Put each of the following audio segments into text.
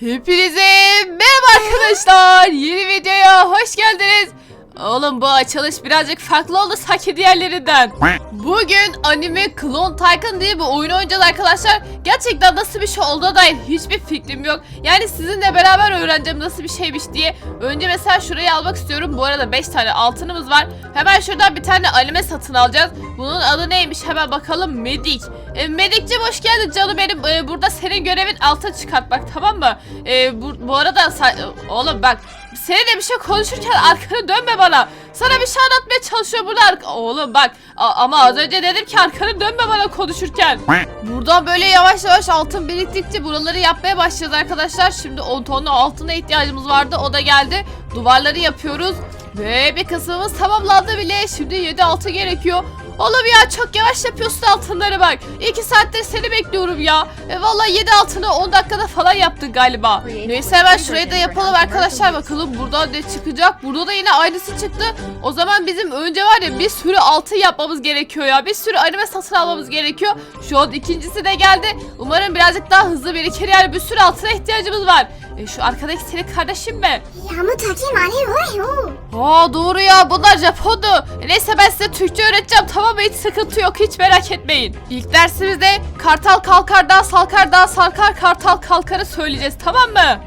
Hepinize merhaba arkadaşlar. Yeni videoya hoş geldiniz. Oğlum bu açılış birazcık farklı oldu sanki diğerlerinden. Bugün anime Clone Tycoon diye bir oyun oynayacağız arkadaşlar. Gerçekten nasıl bir şey olduğuna dair hiçbir fikrim yok. Yani sizinle beraber öğreneceğim nasıl bir şeymiş diye. Önce mesela şurayı almak istiyorum. Bu arada 5 tane altınımız var. Hemen şuradan bir tane anime satın alacağız. Bunun adı neymiş hemen bakalım. Medik. E, Medik'ciğim hoş geldin canım benim. E, burada senin görevin altın çıkartmak tamam mı? E, bu, bu arada oğlum bak seninle bir şey konuşurken arkanı dönme bana. Sana bir şey anlatmaya çalışıyor burada Oğlum bak ama az önce dedim ki arkanı dönme bana konuşurken. Buradan böyle yavaş yavaş altın biriktikçe buraları yapmaya başlayacağız arkadaşlar. Şimdi 10 tonlu altına ihtiyacımız vardı. O da geldi. Duvarları yapıyoruz. Ve bir kısmımız tamamlandı bile. Şimdi 7 altın gerekiyor. Oğlum ya çok yavaş yapıyorsun altınları bak. İki saattir seni bekliyorum ya. E, Valla 7 altını 10 dakikada falan yaptın galiba. Neyse hemen şurayı da yapalım arkadaşlar bakalım burada ne çıkacak. Burada da yine aynısı çıktı. O zaman bizim önce var ya bir sürü altın yapmamız gerekiyor ya. Bir sürü anime satın almamız gerekiyor. Şu an ikincisi de geldi. Umarım birazcık daha hızlı birikir yani bir sürü altına ihtiyacımız var. E, şu arkadaki senin kardeşin mi? Ya mutaki mani Aa doğru ya bunlar Japondu. Neyse ben size Türkçe öğreteceğim tamam? Hiç sıkıntı yok hiç merak etmeyin. İlk dersimizde kartal kalkar daha salkar daha salkar kartal kalkarı söyleyeceğiz tamam mı?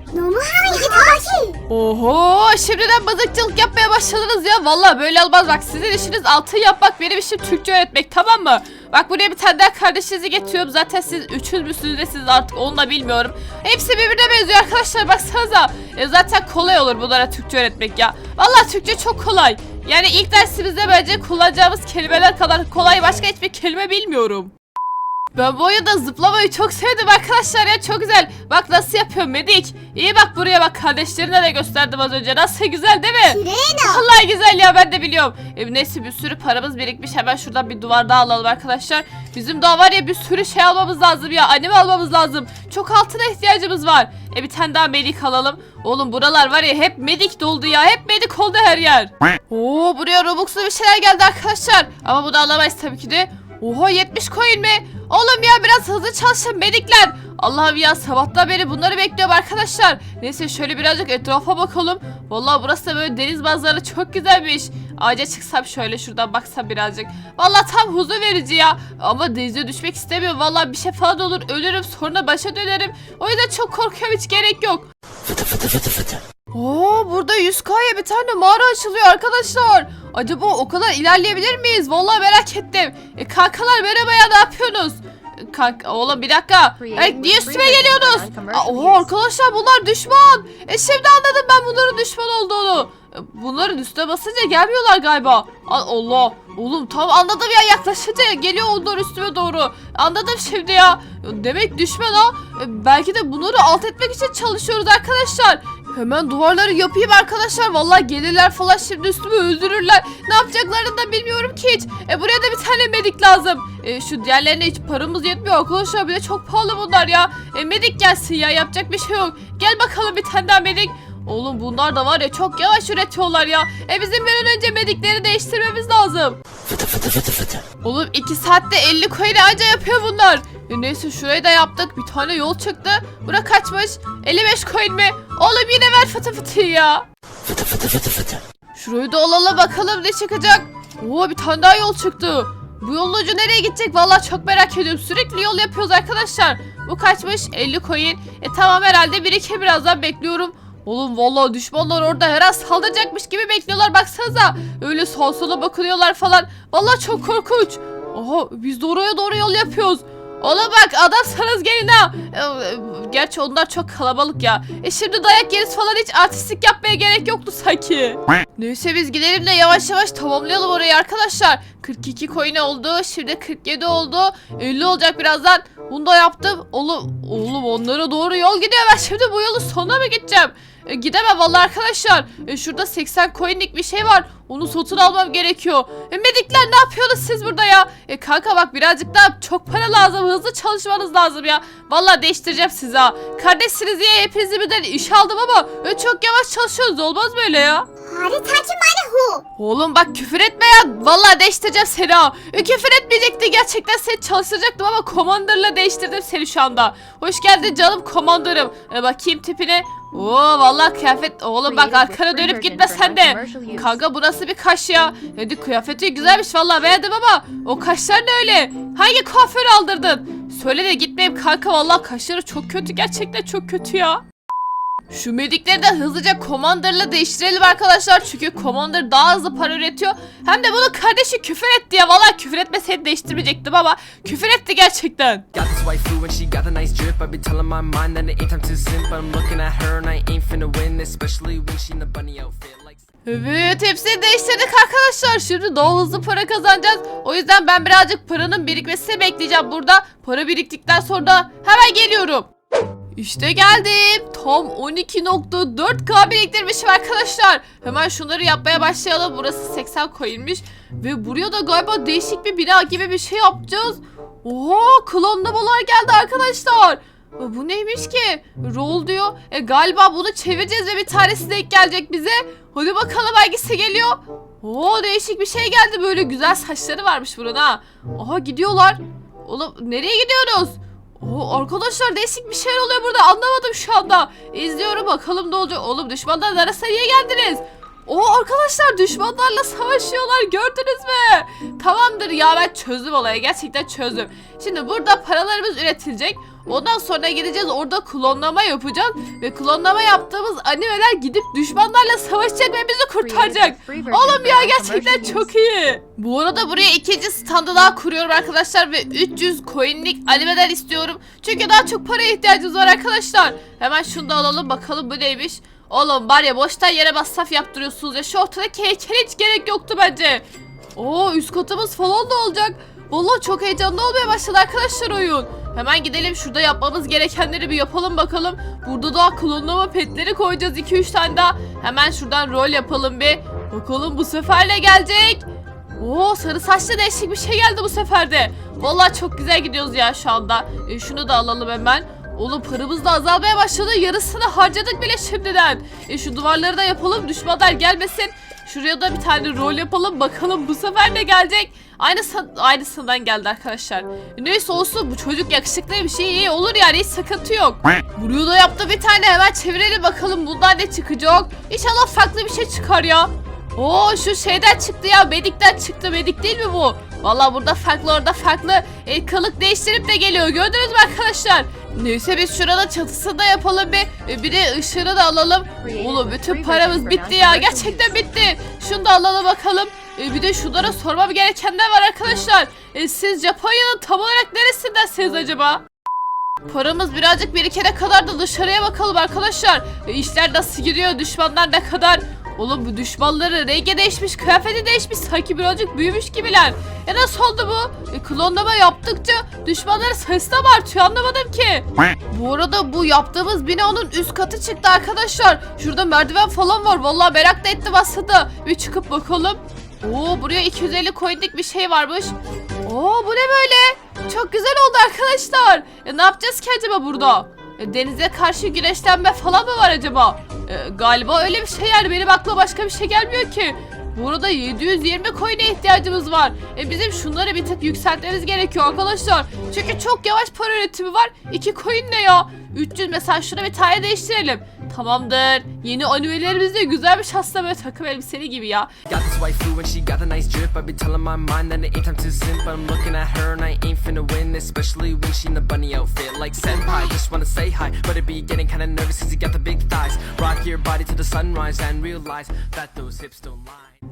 Oho şimdiden mızıkçılık yapmaya başladınız ya. Valla böyle olmaz bak sizin işiniz altın yapmak benim işim Türkçe öğretmek tamam mı? Bak buraya bir tane daha kardeşinizi getiriyorum. Zaten siz üçüz müsünüz de siz artık onu da bilmiyorum. Hepsi birbirine benziyor arkadaşlar baksanıza. E zaten kolay olur bunlara Türkçe öğretmek ya. Vallahi Türkçe çok kolay. Yani ilk dersimizde bence kullanacağımız kelimeler kadar kolay başka hiçbir kelime bilmiyorum. Ben bu oyunda zıplamayı çok sevdim arkadaşlar ya çok güzel. Bak nasıl yapıyor Medik. İyi bak buraya bak kardeşlerine de gösterdim az önce. Nasıl güzel değil mi? Sirena. Vallahi güzel ya ben de biliyorum. E, neyse bir sürü paramız birikmiş. Hemen şuradan bir duvar daha alalım arkadaşlar. Bizim daha var ya bir sürü şey almamız lazım ya. Anime almamız lazım. Çok altına ihtiyacımız var. E bir tane daha medik alalım. Oğlum buralar var ya hep medik doldu ya. Hep medik oldu her yer. Oo buraya Robux'lu bir şeyler geldi arkadaşlar. Ama bunu alamayız tabii ki de. Oha 70 coin mi? Oğlum ya biraz hızlı çalışın medikler. Allah'ım ya sabahtan beri bunları bekliyorum arkadaşlar. Neyse şöyle birazcık etrafa bakalım. Vallahi burası da böyle deniz manzaralı çok güzelmiş. Ağaca çıksam şöyle şuradan baksam birazcık. Vallahi tam huzur verici ya. Ama denize düşmek istemiyorum. Vallahi bir şey falan olur ölürüm sonra başa dönerim. O yüzden çok korkuyorum hiç gerek yok. Oo burada 100K'ya bir tane mağara açılıyor arkadaşlar. Acaba o kadar ilerleyebilir miyiz? Vallahi merak ettim. E, kankalar merhaba ya ne yapıyorsunuz? Kanka oğlum bir dakika. E, niye üstüme geliyorsunuz? Aa, oha arkadaşlar bunlar düşman. E şimdi anladım ben bunların düşman olduğunu. Bunların üstüne basınca gelmiyorlar galiba. Allah. Oğlum tam anladım ya yaklaşınca geliyor onlar üstüme doğru. Anladım şimdi ya. Demek düşman ha. E, Belki de bunları alt etmek için çalışıyoruz arkadaşlar. Hemen duvarları yapayım arkadaşlar. Vallahi gelirler falan şimdi üstümü öldürürler. Ne yapacaklarını da bilmiyorum ki hiç. E buraya da bir tane medik lazım. E, şu diğerlerine hiç paramız yetmiyor arkadaşlar. Bir de çok pahalı bunlar ya. E, medik gelsin ya yapacak bir şey yok. Gel bakalım bir tane daha medik. Oğlum bunlar da var ya çok yavaş üretiyorlar ya. E bizim bir an önce medikleri değiştirmemiz lazım. Oğlum 2 saatte 50 coin anca yapıyor bunlar. E neyse şurayı da yaptık. Bir tane yol çıktı. Bura kaçmış? 55 coin mi? Oğlum yine ver fıtı fıtıyı ya. Şurayı da alalım bakalım ne çıkacak. Oo bir tane daha yol çıktı. Bu yolun ucu nereye gidecek? Vallahi çok merak ediyorum. Sürekli yol yapıyoruz arkadaşlar. Bu kaçmış? 50 coin. E tamam herhalde bir iki birazdan bekliyorum. Oğlum vallahi düşmanlar orada her an saldıracakmış gibi bekliyorlar baksanıza. Öyle sağa sola bakıyorlar falan. Vallahi çok korkunç. Aha biz de oraya doğru yol yapıyoruz. Oğlum bak adamsanız gelin ha. Ee, Gerçi onlar çok kalabalık ya. E şimdi dayak yeriz falan hiç artistlik yapmaya gerek yoktu sanki. Neyse biz gidelim de yavaş yavaş tamamlayalım orayı arkadaşlar. 42 coin oldu. Şimdi 47 oldu. 50 olacak birazdan. Bunu da yaptım. Oğlum, oğlum onlara doğru yol gidiyor. Ben şimdi bu yolun sonuna mı gideceğim? E, gidemem vallahi arkadaşlar. E, şurada 80 coinlik bir şey var. Onu satın almam gerekiyor. E, medikler ne yapıyorsunuz siz burada ya? E, kanka bak birazcık daha çok para lazım. Hızlı çalışmanız lazım ya. Vallahi değiştireceğim sizi ha. Kardeşsiniz diye hepinizi birden iş aldım ama e, çok yavaş çalışıyorsunuz. Olmaz böyle ya. あれ Allahu. Oğlum bak küfür etme ya. Vallahi değiştireceğim seni ha. E, küfür etmeyecekti gerçekten seni çalıştıracaktım ama komandörle değiştirdim seni şu anda. Hoş geldin canım komandörüm. E, bakayım tipine. Oo vallahi kıyafet oğlum bak arkana dönüp gitme sen de. Kanka bu nasıl bir kaş ya? Dedi kıyafeti güzelmiş vallahi beğendim ama o kaşlar ne öyle? Hangi kuaför aldırdın? Söyle de gitmeyeyim kanka vallahi kaşları çok kötü gerçekten çok kötü ya. Şu medikleri de hızlıca Commander'la değiştirelim arkadaşlar. Çünkü Commander daha hızlı para üretiyor. Hem de bunu kardeşi küfür etti ya. Valla küfür etmeseydi değiştirmeyecektim ama küfür etti gerçekten. Evet hepsini değiştirdik arkadaşlar. Şimdi daha hızlı para kazanacağız. O yüzden ben birazcık paranın birikmesini bekleyeceğim burada. Para biriktikten sonra hemen geliyorum. İşte geldim. Tam 12.4k biriktirmişim arkadaşlar. Hemen şunları yapmaya başlayalım. Burası 80 koyulmuş. Ve buraya da galiba değişik bir bina gibi bir şey yapacağız. Oha klonlamalar geldi arkadaşlar. Bu neymiş ki? Roll diyor. E galiba bunu çevireceğiz ve bir tanesi denk gelecek bize. Hadi bakalım hangisi geliyor. Oo değişik bir şey geldi böyle güzel saçları varmış bunun ha. Aha gidiyorlar. Oğlum nereye gidiyoruz? Oo arkadaşlar değişik bir şeyler oluyor burada anlamadım şu anda. İzliyorum bakalım ne olacak. Oğlum düşmanlar arasına geldiniz? Oo arkadaşlar düşmanlarla savaşıyorlar gördünüz mü? Tamamdır ya ben çözdüm olayı gerçekten çözdüm. Şimdi burada paralarımız üretilecek. Ondan sonra gideceğiz orada klonlama yapacağız. Ve klonlama yaptığımız animeler gidip düşmanlarla savaşacak ve bizi kurtaracak. Oğlum ya gerçekten çok iyi. Bu arada buraya ikinci standı daha kuruyorum arkadaşlar ve 300 coinlik animeler istiyorum. Çünkü daha çok paraya ihtiyacımız var arkadaşlar. Hemen şunu da alalım bakalım bu neymiş. Oğlum var ya boştan yere masraf yaptırıyorsunuz ya. Şu ortadaki heykele hiç gerek yoktu bence. Oo üst katımız falan da olacak. Vallahi çok heyecanlı olmaya başladı arkadaşlar oyun. Hemen gidelim şurada yapmamız gerekenleri bir yapalım bakalım. Burada daha klonlama petleri koyacağız 2-3 tane daha. Hemen şuradan rol yapalım bir. Bakalım bu sefer ne gelecek? Oo sarı saçlı değişik bir şey geldi bu sefer de. Vallahi çok güzel gidiyoruz ya şu anda. E, şunu da alalım hemen. Oğlum paramız da azalmaya başladı. Yarısını harcadık bile şimdiden. E, şu duvarları da yapalım düşmanlar gelmesin. Şuraya da bir tane rol yapalım. Bakalım bu sefer ne gelecek? Aynısı, aynısından geldi arkadaşlar. E, Neyse olsun bu çocuk yakışıklıymış. iyi iyi olur yani hiç sıkıntı yok. Buraya da yaptı bir tane hemen çevirelim bakalım bundan ne çıkacak. İnşallah farklı bir şey çıkar ya. Oo şu şeyden çıktı ya medikten çıktı medik değil mi bu? Valla burada farklı orada farklı e, kılık değiştirip de geliyor gördünüz mü arkadaşlar? Neyse biz şurada çatısını da yapalım bir, e, bir de ışığını da alalım. Oğlum bütün paramız bitti ya gerçekten bitti. Şunu da alalım bakalım. E, bir de şunlara sormam gerekenler var arkadaşlar. E, siz Japonya'nın tam olarak neresindensiniz acaba? Paramız birazcık birikene kadar da dışarıya bakalım arkadaşlar. E, işler nasıl gidiyor? Düşmanlar ne kadar? Oğlum bu düşmanları rengi değişmiş, kıyafeti değişmiş. Sanki birazcık büyümüş gibiler. E nasıl oldu bu? E, klonlama yaptıkça düşmanların sayısı da artıyor? Anlamadım ki. Bu arada bu yaptığımız binanın üst katı çıktı arkadaşlar. Şurada merdiven falan var. Vallahi merak da ettim aslında. Bir çıkıp bakalım. Oo buraya 250 coinlik bir şey varmış. Oo bu ne böyle? Çok güzel oldu arkadaşlar. E, ne yapacağız ki acaba burada? E, denize karşı güneşlenme falan mı var acaba? E, galiba öyle bir şey yani benim aklıma başka bir şey gelmiyor ki. Burada 720 coin'e ihtiyacımız var. E bizim şunları bir tık yükseltmemiz gerekiyor arkadaşlar. Çünkü çok yavaş para üretimi var. 2 coin ne ya? 300 mesela şuna bir tane değiştirelim. Tamamdır. Yeni animelerimiz de güzelmiş aslında böyle takım elbiseli gibi ya.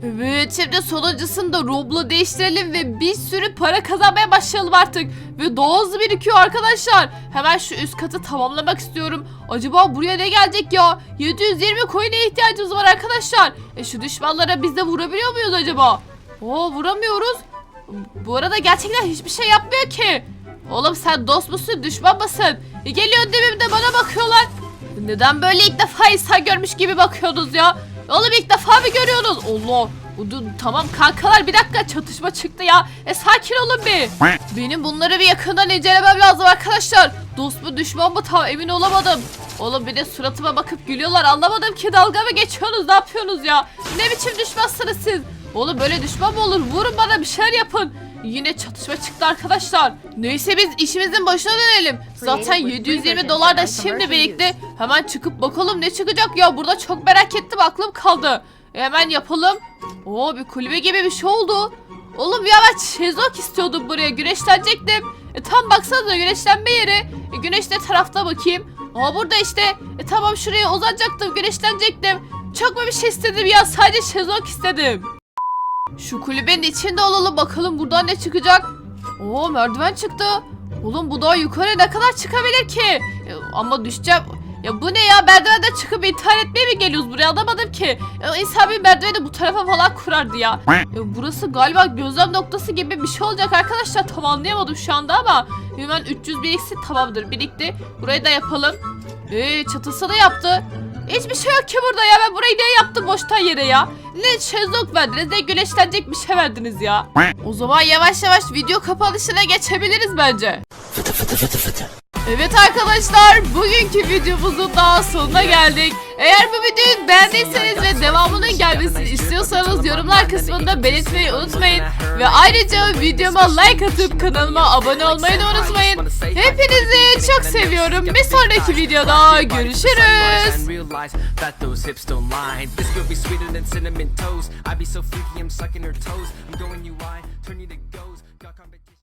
Evet şimdi sonuncusunu da Roblo değiştirelim ve bir sürü para kazanmaya başlayalım artık. Ve daha hızlı birikiyor arkadaşlar. Hemen şu üst katı tamamlamak istiyorum. Acaba buraya ne gelecek ya? 720 coin'e ihtiyacımız var arkadaşlar. E şu düşmanlara biz de vurabiliyor muyuz acaba? Oo vuramıyoruz. Bu arada gerçekten hiçbir şey yapmıyor ki. Oğlum sen dost musun düşman mısın? E geliyor dibimde bana bakıyorlar. Neden böyle ilk defa insan görmüş gibi bakıyorsunuz ya? Oğlum ilk defa mı görüyorsunuz? Allah Udu, tamam kankalar bir dakika çatışma çıktı ya. E sakin olun bir. Benim bunları bir yakından incelemem lazım arkadaşlar. Dost mu düşman mı tam emin olamadım. Oğlum bir de suratıma bakıp gülüyorlar anlamadım ki dalga mı geçiyorsunuz ne yapıyorsunuz ya? Ne biçim düşmansınız siz? Oğlum böyle düşman mı olur? Vurun bana bir şeyler yapın. Yine çatışma çıktı arkadaşlar. Neyse biz işimizin başına dönelim. Zaten 720 dolar da şimdi birikti. Hemen çıkıp bakalım ne çıkacak ya. Burada çok merak ettim aklım kaldı. E, Hemen yapalım. Oo bir kulübe gibi bir şey oldu. Oğlum ya ben şezlong istiyordum buraya güneşlenecektim. E, tam baksanıza güneşlenme yeri. E, güneş ne tarafta bakayım. Aa burada işte. E, tamam şuraya uzanacaktım güneşlenecektim. Çok mu bir şey istedim ya sadece şezlong istedim. Şu kulübenin içinde olalım bakalım buradan ne çıkacak. Oo merdiven çıktı. Oğlum bu daha yukarı ne kadar çıkabilir ki? E, ama düşeceğim. Ya bu ne ya merdivenden çıkıp intihar etmeye mi geliyoruz buraya anlamadım ki. Ya, insan bir merdiveni bu tarafa falan kurardı ya. Ya, burası galiba gözlem noktası gibi bir şey olacak arkadaşlar. Tam anlayamadım şu anda ama. Hemen 300 biriksin tamamdır birikti. Burayı da yapalım. Ee, çatısı da yaptı. Hiçbir şey yok ki burada ya. Ben burayı niye yaptım boştan yere ya? Ne şezlong verdiniz ne güneşlenecek bir şey verdiniz ya. O zaman yavaş yavaş video kapanışına geçebiliriz bence. Evet arkadaşlar bugünkü videomuzun daha sonuna geldik. Eğer bu videoyu beğendiyseniz ve devamının gelmesini istiyorsanız yorumlar kısmında belirtmeyi unutmayın. Ve ayrıca videoma like atıp kanalıma abone olmayı da unutmayın. Hepinizi çok seviyorum. Bir sonraki videoda görüşürüz.